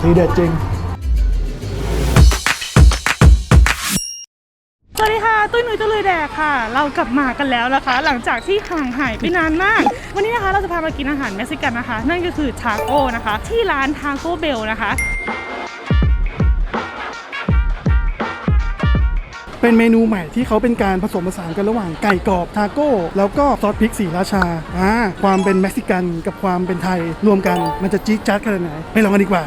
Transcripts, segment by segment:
ทีเด็ดจริง สวัสดีค่ะ ตุ้ยนุ้ยตุ้ยแดกค่ะ เรากลับมากันแล้วนะคะ หลังจากที่ห่างหายไปนานมาก วันนี้นะคะเราจะพามากินอาหารเม็กซิกันนะคะ นั่นก็คือทาโก้นะคะ ที่ร้านทาโก้เบลนะคะ เป็นเมนูใหม่ที่เขาเป็นการผสมผสานกันระหว่างไก่กรอบทาโก้ แล้วก็ซอสพริกสีราชาอ่าความเป็นเม็กซิกันกับความเป็นไทยรวมกันมันจะจี๊ดจ๊าดขนาดไหนไปลองกันดีกว่า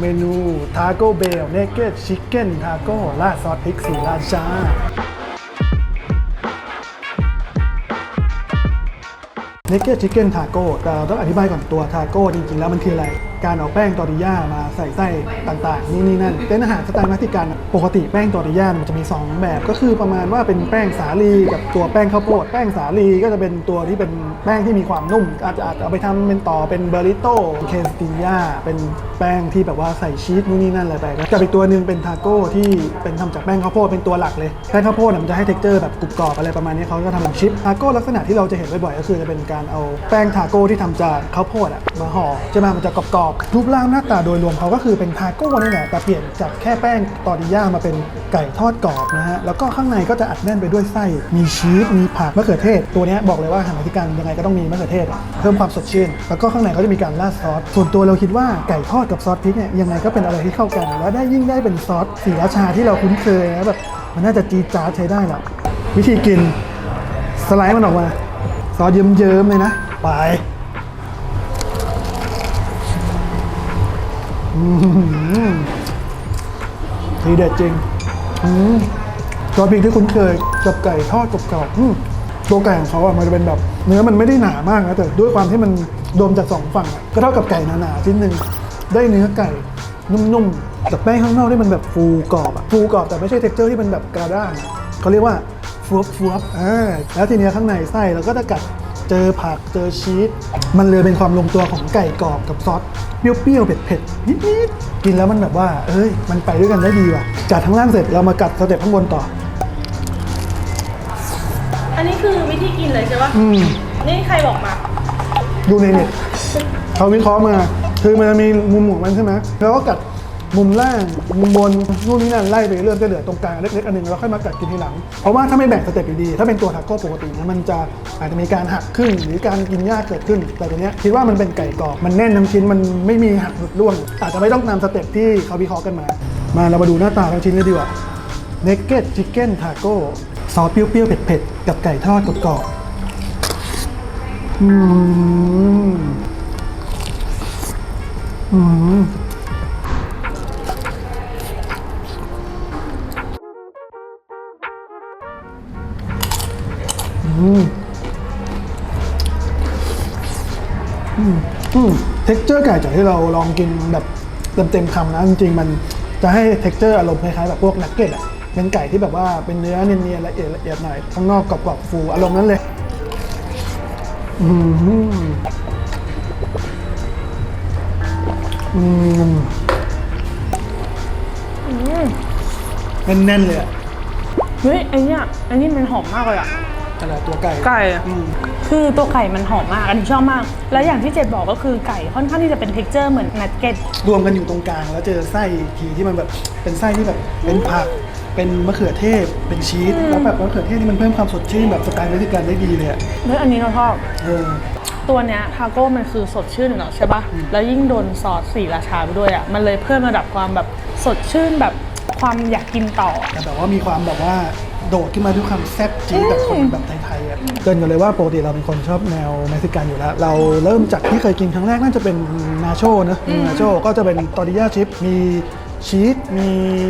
เมนูทาโก้เบลเนเก d ชิคเก้นทาโก้ราดซอสพริกสีราชา เนเก d ชิคเก้นทาโก้แต่เราต้องอธิบายก่อนตัวทาโก้จริงๆ แล้วมันคืออะไร การเอาแป้งตอร์ติญ่ามาใส่ไส้ต่างๆนี่นี่นั่นเป็นอาหารสไตล์ม็กซิกันปกติแป้งตอร์ติญ่ามันจะมี 2 แบบ ก็คือประมาณว่าเป็นแป้งสาลีกับตัวแป้งข้าวโพดแป้งสาลีก็จะเป็นตัวที่เป็นแป้งที่มีความนุ่ม อาจจะอาจจะเอาไปทำเป็นต่อเป็นเบอริโต้เคสติญ่าเป็นแป้งที่แบบว่าใส่ชีสนู่นนี่นั่นอะไรไปกับอีกตัวหนึ่งเป็นทาโก้ที่เป็นทำจากแป้งข้าวโพดเป็นตัวหลักเลยแป้งข้าวโพดมันจะให้เท็กเจอร์แบบกรุบกรอบอะไรประมาณนี้เขาก็ทำเป็นชิปทาโก้ลักษณะที่เราจะเห็นบ่อยๆก็คือจะเป็นการเอาแป้งทาโก้ที่ทำจากข้าวโพดอะมาห่อใช่ไหมมันจะกรอบๆรูปร่างหน้าตาโดยรวมเขาก็คือเป็นทาโก้นี่แหละแต่เปลี่ยนจากแค่แป้งตอร์ติญ่ามาเป็นไก่ทอดกรอบนะฮะแล้วก็ข้างในก็จะอัดแน่นไปด้วยไส้มีชีสมีผักมะเขือเทศ ตัวนี้บอกเลยว่าอาหารเม็กซิกันยังไงก็ต้องมีมะเขือเทศ เพิ่มความสดชื่น แล้วก็ข้างในเขาจะมีการราดซอสส่วนตัวเราคิดว่าไก่ทอดกับซอสพริกเนี่ยยังไงก็เป็นอะไรที่เข้ากัน แล้วได้ยิ่งได้เป็นซอสสีราชาที่เราคุ้นเคยนะแบบมันน่าจะจีจ๊าใช้ได้แหละวิธีกินสไลด์มันออกมาซอสเยิ้มๆเลยนะไป ทีเด็ดจริงอืมซอสพริกที่คุ้นเคยกับไก่ทอดกรอบๆอืมตัวไก่ของเขาอะมันจะเป็นแบบ เนื้อมันไม่ได้หนามากนะแต่ด้วยความที่มันโดมจากสองฝั่ง ก็เท่ากับไก่หนาๆชิ้นหนึ่งได้เนื้อไก่นุ่มๆแต่แป้งข้างนอกที่มันแบบฟูกรอบอะฟูกรอบแต่ไม่ใช่เท็กเจอร์ที่มันแบบกระด้างเขาเรียกว่าฟวบฟวบอ่าแล้วทีเนี้ยข้างในไส้เราก็จะกัด เจอผักเจอชีสมันเลยเป็นความลงตัวของไก่กรอบกับซอสเปรี้ยวๆเผ็ดๆนิดๆกินแล้วมันแบบว่า เอ้ย มันไปด้วยกันได้ดีว่ะจัดทั้างล่างเสร็จเรามากัดสเต็ปข้างบนต่อ อันนี้คือวิธีกินเลยใช่ปะอืมนี่ใครบอกมาดูในเน็ตเขาวิเคราะห์มา คือมันจะมีมุมของมันใช่ไหมแล้วก็กัด มุมล่าง มุมบนนู่นนี่นั่นไล่ไปเรื่อยก็เหลือตรงกลางเล็กๆอันหนึงแล้วค่อยมากัดกินทีหลัง เพราะว่าถ้าไม่แบ่งสเต็ปดีๆถ้าเป็นตัวทาโก้ปกตินะมันจะอาจจะมีการหักครึ่งหรือการกินยากเกิดขึ้น แต่ตัวเนี้ยคิดว่ามันเป็นไก่กรอบมันแน่นทั้งชิ้นมันไม่มีหักหลุดร่วงอาจจะไม่ต้องตามสเต็ปที่เขาวิเคราะห์กันมา มาเรามาดูหน้าตาทั้งชิ้นเลยดีกว่า Naked Chicken Taco ซอสเปรี้ยวๆเผ็ดๆกับไก่ทอดกรอบๆอืมอืม เท็กเจอร์ไก่จากที่เราลองกินแบบเต็มๆคำนะจริงๆมันจะให้เท็กเจอร์อารมณ์คล้ายๆแบบพวกนักเก็ตอะเป็นไก่ที่แบบว่าเป็นเนื้อเนียนๆละเอียดละเอียดหน่อยข้างนอกกรอบๆฟูอารมณ์นั้นเลยอืมอืมแน่นๆเลยอะเฮ้ยไอเนี้ยไอนี่มันหอมมากเลยอะ อะไรตัวไก่ไก่อืม คือตัวไก่มันหอมมาก อันนี้ชอบมาก แล้วอย่างที่เจดบอกก็คือไก่ค่อนข้างที่จะเป็นเท็กเจอร์เหมือนนัดเก็ต รวมกันอยู่ตรงกลาง แล้วเจอไส้อีกทีที่มันแบบเป็นไส้ที่แบบเป็นผัก เป็นมะเขือเทศ เป็นชีสแล้วแบบมะเขือเทศนี่มันเพิ่มความสดชื่นแบบสไตล์เม็กซิกันได้ดีเลยอะเฮ้ยอันนี้เราชอบ เออ ตัวเนี้ยทาโก้มันคือสดชื่นอยู่แล้วใช่ปะแล้วยิ่งโดนซอสสีราชาไปด้วยอะ มันเลยเพิ่มระดับความแบบสดชื่นแบบความอยากกินต่อ แต่แบบว่ามีความแบบว่า โดดขึ้นมาด้วยความแซ่บจี๊ดแบบคนแบบไทยๆอะเกินกันเลยว่าปกติเราเป็นคนชอบแนวเม็กซิกันอยู่แล้ว เราเริ่มจากที่เคยกินครั้งแรกน่าจะเป็นนาโชนะนาโชก็จะเป็นตอร์ติญ่าชิพมี ชีสมี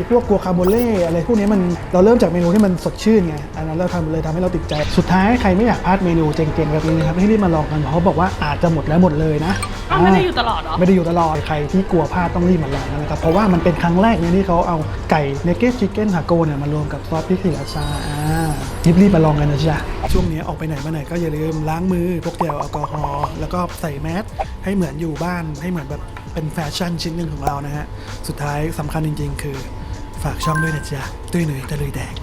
พวกกัวคาโบเล่อะไรพวกนี้มันเราเริ่มจากเมนูที่มันสดชื่นไงอันนั้นเราทำเลยทำให้เราติดใจ สุดท้ายใครไม่อยากพลาดเมนูเจ๋งๆแบบนี้นะครับให้รีบมาลองกันเพราะเขาบอกว่าอาจจะหมดแล้วหมดเลยนะอ้าวไม่ได้อยู่ตลอดเหรอไม่ได้อยู่ตลอดใครที่กลัวพลาดต้องรีบมาลองนะครับเพราะว่ามันเป็นครั้งแรกเนี่ยที่เขาเอาไก่เนเก d ชิคเก้นทาโก้เนี่ยมารวมกับซอสพริกสีราชาอ่ารีบรีบมาลองกันนะจ๊ะช่วงนี้ออกไปไหนมาไหนก็อย่าลืมล้างมือพกเจลแอลกอฮอล์แล้วก็ใส่แมสให้เหมือนอยู่บ้านให้เหมือนแบบ เป็นแฟชั่นชิ้นหนึ่งของเรานะฮะ สุดท้ายสำคัญจริงๆ คือฝากช่องด้วยนะจ๊ะ ตุ้ยหนุ่ยตะลุยแดง